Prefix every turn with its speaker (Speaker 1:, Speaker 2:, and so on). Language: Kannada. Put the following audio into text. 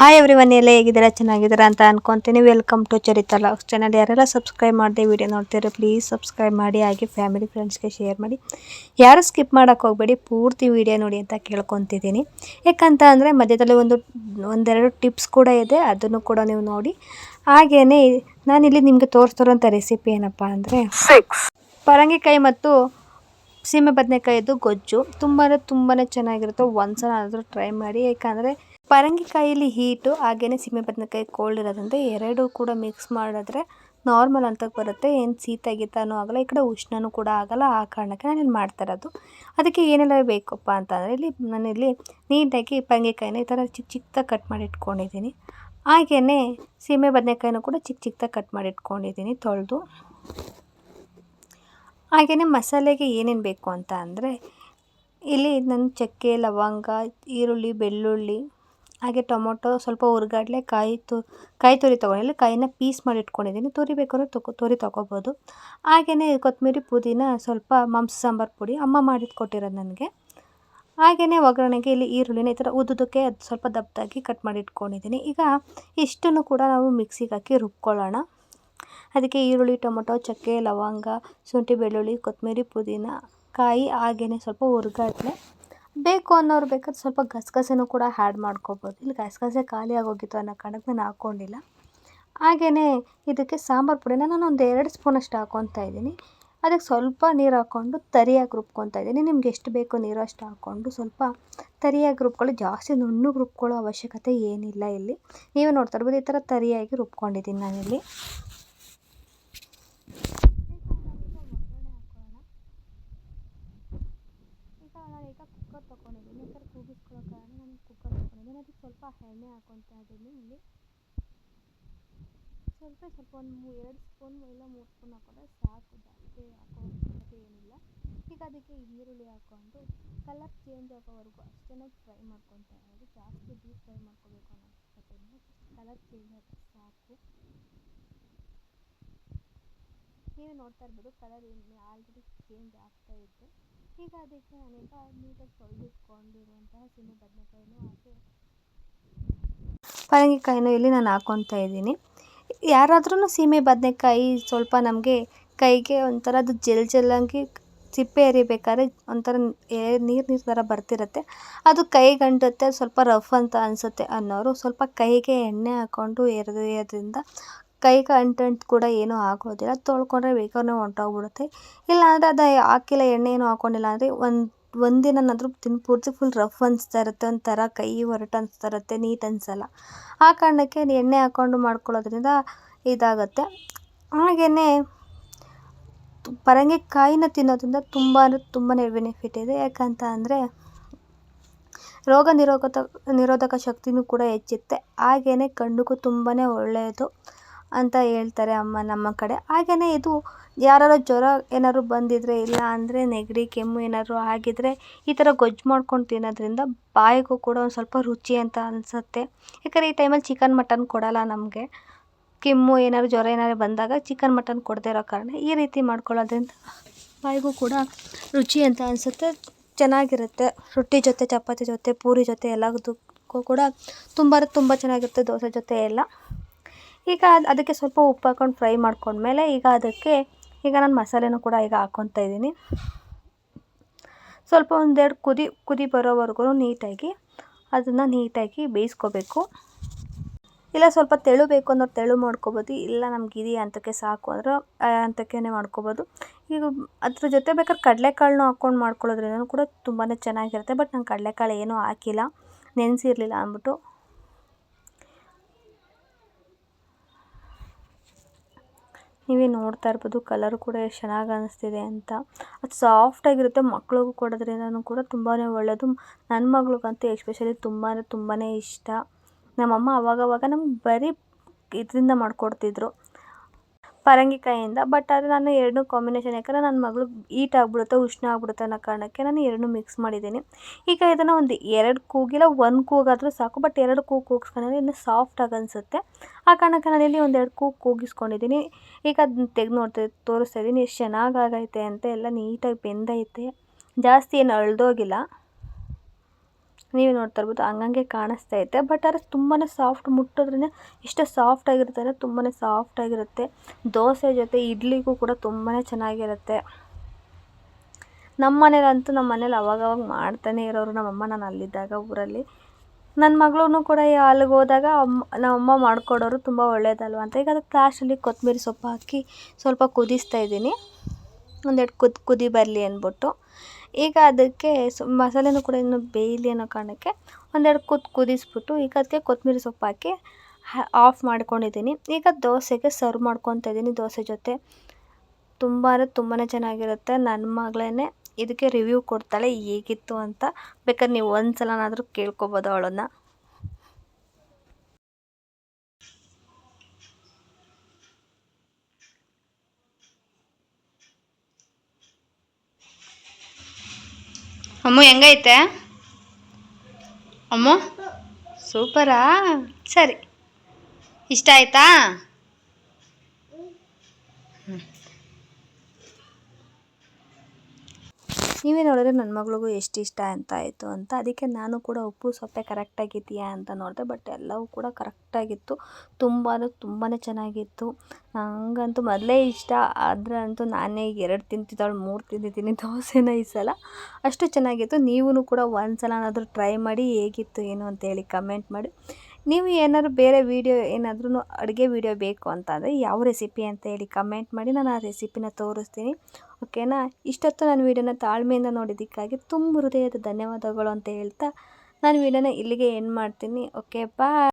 Speaker 1: ಹಾಯ್ ಎವ್ರಿ ಒನ್ ಎಲ್ಲ ಹೇಗಿದ್ದೀರಾ? ಚೆನ್ನಾಗಿದ್ದೀರಾ ಅಂತ ಅನ್ಕೊಂತೀನಿ. Welcome to Charitha logs channel ಯಾರೆಲ್ಲ ಸಬ್ಸ್ಕ್ರೈಬ್ ಮಾಡಿದೆ ವಿಡಿಯೋ ನೋಡ್ತೀರಾ ಪ್ಲೀಸ್ ಸಬ್ಸ್ಕ್ರೈಬ್ ಮಾಡಿ ಹಾಗೆ ಫ್ಯಾಮಿಲಿ ಫ್ರೆಂಡ್ಸ್ಗೆ ಶೇರ್ ಮಾಡಿ. ಯಾರು ಸ್ಕಿಪ್ ಮಾಡೋಕ್ಕೆ ಹೋಗಬೇಡಿ ಪೂರ್ತಿ ವಿಡಿಯೋ ನೋಡಿ ಅಂತ ಕೇಳ್ಕೊತಿದ್ದೀನಿ. ಯಾಕಂತ ಅಂದರೆ ಮಧ್ಯದಲ್ಲಿ ಒಂದು ಒಂದೆರಡು ಟಿಪ್ಸ್ ಕೂಡ ಇದೆ ಅದನ್ನು ಕೂಡ ನೀವು ನೋಡಿ. ಹಾಗೇ ನಾನಿಲ್ಲಿ ನಿಮಗೆ ತೋರಿಸ್ತಿರೋಂಥ ರೆಸಿಪಿ ಏನಪ್ಪ ಅಂದರೆ ಪರಂಗಿಕಾಯಿ ಮತ್ತು ಸೀಮೆ ಬದನೆಕಾಯಿದು ಗೊಜ್ಜು. ತುಂಬಾ ತುಂಬಾ ಚೆನ್ನಾಗಿರುತ್ತೆ. ಒಂದ್ಸಲ ಆದರೂ ಟ್ರೈ ಮಾಡಿ. ಯಾಕಂದರೆ ಪರಂಗಿಕಾಯಲ್ಲಿ ಹೀಟು ಹಾಗೆಯೇ ಸೀಮೆ ಬದನೆಕಾಯಿ ಕೋಲ್ಡ್ ಇರೋದ್ರಿಂದ ಎರಡು ಕೂಡ ಮಿಕ್ಸ್ ಮಾಡಿದ್ರೆ ನಾರ್ಮಲ್ ಅಂತ ಬರುತ್ತೆ. ಏನು ಶೀತ ಗೀತನೂ ಆಗಲ್ಲ, ಈ ಕಡೆ ಉಷ್ಣನೂ ಕೂಡ ಆಗಲ್ಲ. ಆ ಕಾರಣಕ್ಕೆ ನಾನು ಇಲ್ಲಿ ಮಾಡ್ತಾ ಇರೋದು. ಅದಕ್ಕೆ ಏನೆಲ್ಲ ಬೇಕಪ್ಪ ಅಂತಂದರೆ ಇಲ್ಲಿ ನಾನಿಲ್ಲಿ ನೀಟಾಗಿ ಪರಂಗಿಕಾಯಿನ ಈ ಥರ ಚಿಕ್ಕ ಚಿಕ್ಕದಾಗಿ ಕಟ್ ಮಾಡಿ ಇಟ್ಕೊಂಡಿದ್ದೀನಿ. ಹಾಗೆಯೇ ಸೀಮೆ ಬದನೆಕಾಯಿನೂ ಕೂಡ ಚಿಕ್ಕ ಚಿಕ್ಕದಾಗಿ ಕಟ್ ಮಾಡಿ ಇಟ್ಕೊಂಡಿದ್ದೀನಿ ತೊಳೆದು. ಹಾಗೆಯೇ ಮಸಾಲೆಗೆ ಏನೇನು ಬೇಕು ಅಂತ ಅಂದರೆ ಇಲ್ಲಿ ನಾನು ಚಕ್ಕೆ, ಲವಂಗ, ಈರುಳ್ಳಿ, ಬೆಳ್ಳುಳ್ಳಿ ಹಾಗೆ ಟೊಮೊಟೊ ಸ್ವಲ್ಪ ಹುರ್ಗಡ್ಲೆ ಕಾಯಿ ತು, ಕಾಯಿ ತುರಿ ತೊಗೊಂಡಿಲ್ಲ ಕಾಯಿನ ಪೀಸ್ ಮಾಡಿ ಇಟ್ಕೊಂಡಿದ್ದೀನಿ. ತುರಿ ಬೇಕಾದ್ರೆ ತೊಕೊ, ತುರಿ ತೊಗೋಬೋದು. ಹಾಗೆಯೇ ಕೊತ್ತಂಬರಿ ಪುದೀನ ಸ್ವಲ್ಪ ಮಾಂಸ ಸಾಂಬಾರು ಪುಡಿ ಅಮ್ಮ ಮಾಡಿದ್ದು ಕೊಟ್ಟಿರೋದು ನನಗೆ. ಹಾಗೆಯೇ ಒಗ್ಗರಣೆಗೆ ಇಲ್ಲಿ ಈರುಳ್ಳಿನ ಈ ಥರ ಉದ್ದುದಕ್ಕೆ ಅದು ಸ್ವಲ್ಪ ದಪ್ಪದಾಗಿ ಕಟ್ ಮಾಡಿ ಇಟ್ಕೊಂಡಿದ್ದೀನಿ. ಈಗ ಇಷ್ಟನ್ನು ಕೂಡ ನಾವು ಮಿಕ್ಸಿಗೆ ಹಾಕಿ ರುಬ್ಕೊಳ್ಳೋಣ. ಅದಕ್ಕೆ ಈರುಳ್ಳಿ, ಟೊಮೊಟೊ, ಚಕ್ಕೆ, ಲವಂಗ, ಶುಂಠಿ, ಬೆಳ್ಳುಳ್ಳಿ, ಕೊತ್ತಂಬರಿ, ಪುದೀನ, ಕಾಯಿ ಹಾಗೆಯೇ ಸ್ವಲ್ಪ ಹುರ್ಗಡ್ಲೆ. ಬೇಕು ಅನ್ನೋರು ಬೇಕಾದ್ರೆ ಸ್ವಲ್ಪ ಗಸಗಸೆನೂ ಕೂಡ ಆ್ಯಡ್ ಮಾಡ್ಕೋಬೋದು. ಇಲ್ಲಿ ಗಸಗಸೆ ಖಾಲಿ ಆಗೋಗಿತ್ತು ಅನ್ನೋ ಕಾರಣಕ್ಕೆ ನಾನು ಹಾಕ್ಕೊಂಡಿಲ್ಲ ಹಾಗೆಯೇ ಇದಕ್ಕೆ ಸಾಂಬಾರು ಪುಡಿನ ನಾನು ಒಂದು ಎರಡು ಸ್ಪೂನಷ್ಟು ಹಾಕ್ಕೊತಾ ಇದ್ದೀನಿ. ಅದಕ್ಕೆ ಸ್ವಲ್ಪ ನೀರು ಹಾಕ್ಕೊಂಡು ತರಿಯಾಗಿ ರುಬ್ಕೊತಾ ಇದ್ದೀನಿ. ನಿಮ್ಗೆ ಎಷ್ಟು ಬೇಕು ನೀರು ಅಷ್ಟು ಹಾಕ್ಕೊಂಡು ಸ್ವಲ್ಪ ತರಿಯಾಗಿ ರುಬ್ಕೊಳ್ಳಿ. ಜಾಸ್ತಿ ನುಣ್ಣಗೆ ರುಬ್ಕೊಳ್ಳೋ ಅವಶ್ಯಕತೆ ಏನಿಲ್ಲ ಇಲ್ಲಿ. ನೀವು ನೋಡ್ತಾ ಇರ್ಬೋದು ಈ ಥರ ತರಿಯಾಗಿ ರುಬ್ಕೊಂಡಿದ್ದೀನಿ ನಾನಿಲ್ಲಿ. ಈಗ ಕುಕ್ಕರ್ ತೊಗೊಂಡಿದ್ದೀನಿ. ಯಾಕಂದ್ರೆ ಕೂಗಿಸ್ಕೊಳ್ಳೋ ಕಾರಣ ನಾನು ಕುಕ್ಕರ್ ತೊಗೊಂಡಿದ್ದೀನಿ. ಅದಕ್ಕೆ ಸ್ವಲ್ಪ ಎಣ್ಣೆ ಹಾಕ್ಕೊತಾ ಇದ್ದೀನಿ ಇಲ್ಲಿ. ಸ್ವಲ್ಪ ಸ್ವಲ್ಪ ಒಂದು ಎರಡು ಸ್ಪೂನ್ ಇಲ್ಲ, ಮೂರು ಸ್ಪೂನ್ ಹಾಕೊಂಡ್ರೆ ಸಾಕು. ಜಾಸ್ತಿ ಹಾಕೋದು ಏನಿಲ್ಲ. ಈಗ ಅದಕ್ಕೆ ಈರುಳ್ಳಿ ಹಾಕ್ಕೊಂಡು ಕಲರ್ ಚೇಂಜ್ ಆಗೋವರೆಗೂ ಅಷ್ಟೇ ಫ್ರೈ ಮಾಡ್ಕೊತಾ ಇರೋದು. ಜಾಸ್ತಿ ಡೀಪ್ ಫ್ರೈ ಮಾಡ್ಕೋಬೇಕು ಅನ್ನೋ ಅವಶ್ಯಕತೆ ಕಲರ್ ಚೇಂಜ್ ಆದರೆ ಸಾಕು. ನೀವೇ ನೋಡ್ತಾ ಇರ್ಬೋದು, ಕಲರ್ ಆಲ್ರೆಡಿ ಚೇಂಜ್ ಆಗ್ತಾ ಇತ್ತು. ಈಗ ಅದಕ್ಕೆ ನಾನೀಗ ನೀಟಾಗಿ ತೊಳೆದಿಟ್ಕೊಂಡಿರುವಂತಹ ಬದನೆಕಾಯಿನೂ ಪರಂಗಿಕಾಯಿನೂ ಇಲ್ಲಿ ನಾನು ಹಾಕ್ಕೊತಾ ಇದ್ದೀನಿ. ಯಾರಾದ್ರೂ ಸೀಮೆ ಬದನೆಕಾಯಿ ಸ್ವಲ್ಪ ನಮಗೆ ಕೈಗೆ ಒಂಥರ ಅದು ಜೆಲ್ ಜೆಲ್ಲಂಗೆ ಸಿಪ್ಪೆ ಎರಿಬೇಕಾದ್ರೆ ಒಂಥರ ನೀರು ನೀರು ಥರ ಬರ್ತಿರುತ್ತೆ. ಅದು ಕೈಗೆ ಅಂಟುತ್ತೆ ಸ್ವಲ್ಪ ರಫ್ ಅಂತ ಅನಿಸುತ್ತೆ ಅನ್ನೋರು ಸ್ವಲ್ಪ ಕೈಗೆ ಎಣ್ಣೆ ಹಾಕ್ಕೊಂಡು ಎರೆಯೋದ್ರಿಂದ ಕೈಗೆ ಅಂಟಂಟು ಕೂಡ ಏನೂ ಆಗೋದಿಲ್ಲ ತೊಳ್ಕೊಂಡ್ರೆ ಬೇಗನೆ ಹೊಂಟೋಗ್ಬಿಡುತ್ತೆ ಇಲ್ಲಾಂದರೆ ಅದು ಹಾಕಿಲ್ಲ ಎಣ್ಣೆ ಏನೂ ಹಾಕೊಂಡಿಲ್ಲ ಅಂದರೆ ಒಂದು ಒಂದಿನನಾದರೂ ತಿನ್, ಪೂರ್ತಿ ಫುಲ್ ರಫ್ ಅನಿಸ್ತಾ ಇರುತ್ತೆ, ಒಂಥರ ಕೈ ಹೊರಟು ಅನಿಸ್ತಾ ಇರುತ್ತೆ ನೀಟ್ ಅನಿಸಲ್ಲ. ಆ ಕಾರಣಕ್ಕೆ ಎಣ್ಣೆ ಹಾಕ್ಕೊಂಡು ಮಾಡ್ಕೊಳ್ಳೋದ್ರಿಂದ ಇದಾಗುತ್ತೆ. ಹಾಗೆಯೇ ಪರಂಗಿಕಾಯಿನ ತಿನ್ನೋದ್ರಿಂದ ತುಂಬ ತುಂಬಾ ಬೆನಿಫಿಟ್ ಇದೆ. ಯಾಕಂತ ಅಂದರೆ ರೋಗ ನಿರೋಧಕ ನಿರೋಧಕ ಶಕ್ತಿನೂ ಕೂಡ ಹೆಚ್ಚುತ್ತೆ ಹಾಗೆಯೇ ಕಣ್ಣಿಗೂ ತುಂಬಾ ಒಳ್ಳೆಯದು. ಅಂತ ಹೇಳ್ತಾರೆ ಅಮ್ಮ ನಮ್ಮ ಕಡೆ. ಹಾಗೆಯೇ ಇದು ಯಾರಾರು ಜ್ವರ ಏನಾದ್ರು ಬಂದಿದ್ದರೆ ಇಲ್ಲ ಅಂದರೆ ನೆಗಡಿ, ಕೆಮ್ಮು ಏನಾದ್ರು ಆಗಿದ್ದರೆ ಈ ಥರ ಗೊಜ್ಜು ಮಾಡ್ಕೊಂಡು ತಿನ್ನೋದ್ರಿಂದ ಬಾಯಿಗೂ ಕೂಡ ಒಂದು ಸ್ವಲ್ಪ ರುಚಿ ಅಂತ ಅನಿಸುತ್ತೆ. ಯಾಕಂದರೆ ಈ ಟೈಮಲ್ಲಿ ಚಿಕನ್ ಮಟನ್ ಕೊಡಲ್ಲ ನಮಗೆ. ಕೆಮ್ಮು ಏನಾದ್ರು ಜ್ವರ ಏನಾದ್ರು ಬಂದಾಗ ಚಿಕನ್ ಮಟನ್ ಕೊಡದೇ ಇರೋ ಕಾರಣ ಈ ರೀತಿ ಮಾಡ್ಕೊಳ್ಳೋದ್ರಿಂದ ಬಾಯಿಗೂ ಕೂಡ ರುಚಿ ಅಂತ ಅನಿಸುತ್ತೆ. ಚೆನ್ನಾಗಿರುತ್ತೆ. ರೊಟ್ಟಿ ಜೊತೆ, ಚಪಾತಿ ಜೊತೆ, ಪೂರಿ ಜೊತೆ ಎಲ್ಲದಕ್ಕೂ ಕೂಡ ತುಂಬ ತುಂಬ ಚೆನ್ನಾಗಿರುತ್ತೆ ದೋಸೆ ಜೊತೆ ಎಲ್ಲ. ಈಗ ಅದಕ್ಕೆ ಸ್ವಲ್ಪ ಉಪ್ಪು ಹಾಕ್ಕೊಂಡು ಫ್ರೈ ಮಾಡ್ಕೊಂಡ್ಮೇಲೆ ಈಗ ಅದಕ್ಕೆ ಈಗ ನಾನು ಮಸಾಲೆನೂ ಕೂಡ ಈಗ ಹಾಕ್ಕೊತಾ ಇದ್ದೀನಿ. ಸ್ವಲ್ಪ ಒಂದೆರಡು ಕುದಿ ಕುದಿ ಬರೋವರೆಗೂ ನೀಟಾಗಿ ಅದನ್ನು ನೀಟಾಗಿ ಬೇಯಿಸ್ಕೋಬೇಕು. ಇಲ್ಲ ಸ್ವಲ್ಪ ತೆಳು ಬೇಕು ಅನ್ನೋರು ತೆಳು ಮಾಡ್ಕೊಬೋದು, ಇಲ್ಲ ನಮ್ಗೆ ಇದೆಯಾ ಹಂತಕ್ಕೆ ಸಾಕು ಅಂದ್ರೆ ಹಂತಕ್ಕೆ ಮಾಡ್ಕೊಬೋದು. ಈಗ ಅದ್ರ ಜೊತೆ ಬೇಕಾದ್ರೆ ಕಡಲೆಕಾಳನ್ನೂ ಹಾಕ್ಕೊಂಡು ಮಾಡ್ಕೊಳ್ಳೋದ್ರಿಂದ ಕೂಡ ತುಂಬಾ ಚೆನ್ನಾಗಿರುತ್ತೆ, ಬಟ್ ನಾನು ಕಡಲೆಕಾಳು ಏನೂ ಹಾಕಿಲ್ಲ, ನೆನೆಸಿರಲಿಲ್ಲ ಅಂದ್ಬಿಟ್ಟು. ನೀವೇ ನೋಡ್ತಾ ಇರ್ಬೋದು ಕಲರ್ ಕೂಡ ಎಷ್ಟು ಚೆನ್ನಾಗಿ ಅನಿಸ್ತಿದೆ ಅಂತ. ಅದು ಸಾಫ್ಟಾಗಿರುತ್ತೆ ಮಕ್ಳಿಗೂ ಕೊಡೋದ್ರಿಂದನೂ ಕೂಡ ತುಂಬಾ ಒಳ್ಳೆಯದು ನನ್ನ ಮಗಳಿಗಂತೂ ಎಸ್ಪೆಷಲಿ ತುಂಬಾ ತುಂಬಾ ಇಷ್ಟ. ನಮ್ಮಮ್ಮ ಅವಾಗವಾಗ ನಮ್ಗೆ ಬರೀ ಇದರಿಂದ ಮಾಡಿಕೊಡ್ತಿದ್ರು. ಪರಂಗಿಕಾಯಿಂದ ಬಟ್ ಆದರೆ ನಾನು ಎರಡನ್ನೂ ಕಾಂಬಿನೇಷನ್ ಯಾಕಂದರೆ ನನ್ನ ಮಗಳು ಈಟ್ ಆಗಿಬಿಡುತ್ತೆ, ಉಷ್ಣ ಆಗಿಬಿಡುತ್ತೆ ಅನ್ನೋ ಕಾರಣಕ್ಕೆ ನಾನು ಎರಡನ್ನೂ ಮಿಕ್ಸ್ ಮಾಡಿದ್ದೀನಿ. ಈಗ ಇದನ್ನು ಒಂದು ಎರಡು ಕೂಗಿಲ್ಲ ಒಂದು ಕೂಗಾದರೂ ಸಾಕು ಬಟ್ ಎರಡು ಕೂಗು ಕೂಗಿಸ್ಕೊಂಡ್ರೆ ಇನ್ನೂ ಸಾಫ್ಟಾಗಿ ಅನಿಸುತ್ತೆ. ಆ ಕಾರಣಕ್ಕೆ ನಾನಿಲ್ಲಿ ಒಂದೆರಡು ಕೂಗು ಕೂಗಿಸ್ಕೊಂಡಿದ್ದೀನಿ. ಈಗ ಅದನ್ನ ತೆಗೆದು ನೋಡ್ತಾ ತೋರಿಸ್ತಾ ಇದ್ದೀನಿ, ಎಷ್ಟು ಚೆನ್ನಾಗಿ ಆಗೈತೆ ಅಂತ ಎಲ್ಲ ನೀಟಾಗಿ ಬೆಂದೈತೆ. ಜಾಸ್ತಿ ಏನು ಅಳ್ದೋಗಿಲ್ಲ. ನೀವು ನೋಡ್ತಾ ಇರ್ಬೋದು, ಹಂಗಂಗೆ ಕಾಣಿಸ್ತಾ ಐತೆ ಬಟ್ ಆದರೆ ತುಂಬಾ ಸಾಫ್ಟ್ ಮುಟ್ಟೋದ್ರಿಂದ ಎಷ್ಟು ಸಾಫ್ಟ್ ಆಗಿರುತ್ತೆ ಅಂದರೆ ತುಂಬಾ ಸಾಫ್ಟ್ ಆಗಿರುತ್ತೆ. ದೋಸೆ ಜೊತೆ ಇಡ್ಲಿಗೂ ಕೂಡ ತುಂಬಾ ಚೆನ್ನಾಗಿರುತ್ತೆ. ನಮ್ಮ ಮನೇಲಂತೂ ನಮ್ಮ ಮನೇಲಿ ಅವಾಗವಾಗ ಮಾಡ್ತಾನೆ ಇರೋರು ನಮ್ಮಮ್ಮ, ನಾನು ಅಲ್ಲಿದ್ದಾಗ ಊರಲ್ಲಿ. ನನ್ನ ಮಗಳೂ ಕೂಡ ಅಲ್ಲಿಗೆ ಹೋದಾಗ ಅಮ್ಮ, ನಮ್ಮಮ್ಮ ಮಾಡಿಕೊಡೋರು ತುಂಬ ಒಳ್ಳೇದಲ್ವ ಅಂತ. ಈಗ ಅದಕ್ಕೆ ಲಾಸ್ಟಲ್ಲಿ ಕೊತ್ತಂಬರಿ ಸೊಪ್ಪು ಹಾಕಿ ಸ್ವಲ್ಪ ಕುದಿಸ್ತಾ ಇದ್ದೀನಿ. ಒಂದೆರಡು ಕುದ್, ಕುದಿ ಬರಲಿ ಅಂದ್ಬಿಟ್ಟು. ಈಗ ಅದಕ್ಕೆ ಮಸಾಲೆನೂ ಕೂಡ ಇನ್ನೂ ಬೇಯಲಿ ಅನ್ನೋ ಕಾರಣಕ್ಕೆ ಒಂದೆರಡು ಕುದ್ ಕುದಿಸ್ಬಿಟ್ಟು ಈಗ ಅದಕ್ಕೆ ಕೊತ್ತಂಬರಿ ಸೊಪ್ಪು ಹಾಕಿ ಆಫ್ ಮಾಡ್ಕೊಂಡಿದ್ದೀನಿ. ಈಗ ದೋಸೆಗೆ ಸರ್ವ್ ಮಾಡ್ಕೊತಾ ಇದ್ದೀನಿ ದೋಸೆ ಜೊತೆ. ತುಂಬ ಅಂದರೆ ತುಂಬಾ ಚೆನ್ನಾಗಿರುತ್ತೆ ನನ್ನ ಮಗಳೇ ಇದಕ್ಕೆ ರಿವ್ಯೂ ಕೊಡ್ತಾಳೆ, ಹೇಗಿತ್ತು ಅಂತ ಬೇಕಾದ್ರೆ ನೀವು ಒಂದು ಸಲನಾದರೂ ಕೇಳ್ಕೊಬೋದು ಅವಳನ್ನು. ಅಮ್ಮ ಹೆಂಗೈತೆ? ಅಮ್ಮ ಸೂಪರಾ? ಸರಿ. ಇಷ್ಟ ಆಯ್ತಾ? ನೀವೇ ನೋಡಿದ್ರೆ ನನ್ನ ಮಗಳಿಗೂ ಎಷ್ಟು ಇಷ್ಟ ಅಂತ ಆಯಿತು ಅಂತ. ಅದಕ್ಕೆ ನಾನು ಕೂಡ ಉಪ್ಪು, ಸೊಪ್ಪೆ ಕರೆಕ್ಟಾಗಿದೆಯಾ ಅಂತ ನೋಡಿದೆ. ಬಟ್ ಎಲ್ಲವೂ ಕೂಡ ಕರೆಕ್ಟಾಗಿತ್ತು ತುಂಬ ಅಂದರೆ ತುಂಬಾ ಚೆನ್ನಾಗಿತ್ತು. ನನಗಂತೂ ಮೊದಲೇ ಇಷ್ಟ. ಆದರೆ ಅಂತೂ ನಾನೇ ಎರಡು ತಿಂತಿದ್ದಾಳು ಮೂರು ತಿಂತಿದ್ದೀನಿ ದೋಸೆನ ಈ ಸಲ. ಅಷ್ಟು ಚೆನ್ನಾಗಿತ್ತು. ನೀವೂ ಕೂಡ ಒಂದು ಸಲನಾದರೂ ಟ್ರೈ ಮಾಡಿ ಹೇಗಿತ್ತು, ಏನು ಅಂತೇಳಿ ಕಮೆಂಟ್ ಮಾಡಿ. ನೀವು ಏನಾದರೂ ಬೇರೆ ವೀಡಿಯೋ ಏನಾದ್ರೂ ಅಡುಗೆ ವೀಡಿಯೋ ಬೇಕು ಅಂತಂದರೆ ಯಾವ ರೆಸಿಪಿ ಅಂತ ಹೇಳಿ ಕಮೆಂಟ್ ಮಾಡಿ. ನಾನು ಆ ರೆಸಿಪಿನ ತೋರಿಸ್ತೀನಿ. ಓಕೆನಾ? ಇಷ್ಟೊತ್ತು ನಾನು ವೀಡಿಯೋನ ತಾಳ್ಮೆಯಿಂದ ನೋಡಿದ್ದಕ್ಕಾಗಿ ತುಂಬ ಹೃದಯದ ಧನ್ಯವಾದಗಳು ಅಂತ ಹೇಳ್ತಾ ನಾನು ವೀಡಿಯೋನ ಇಲ್ಲಿಗೆ ಏನು ಮಾಡ್ತೀನಿ. Okay bye